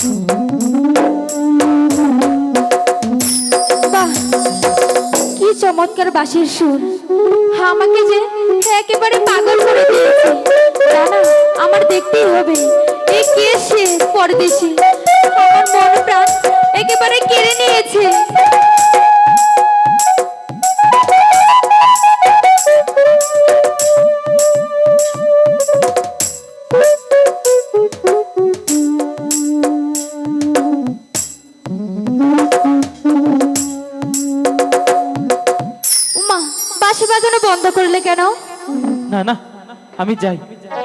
কি চমৎকার বাঁশির সুর। আমাকে যে একেবারে পাগল করে দিয়েছে। আমার দেখতেই হবে। এ কে সে পরদেশি? আমার মন প্রাণ একেবারে কেড়ে নিয়েছে। আমি যাই।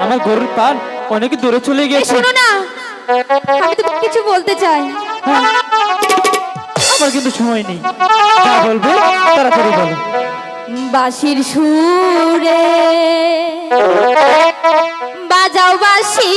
আমার গরুর পাল অনেক দূরে চলে গেছে শোনো না আমি তো কিছু বলতে চাই। আমার কিন্তু সময় নেই। যা বলবে তাড়াতাড়ি বলো। বাঁশির সুরে বাজাও বাঁশি।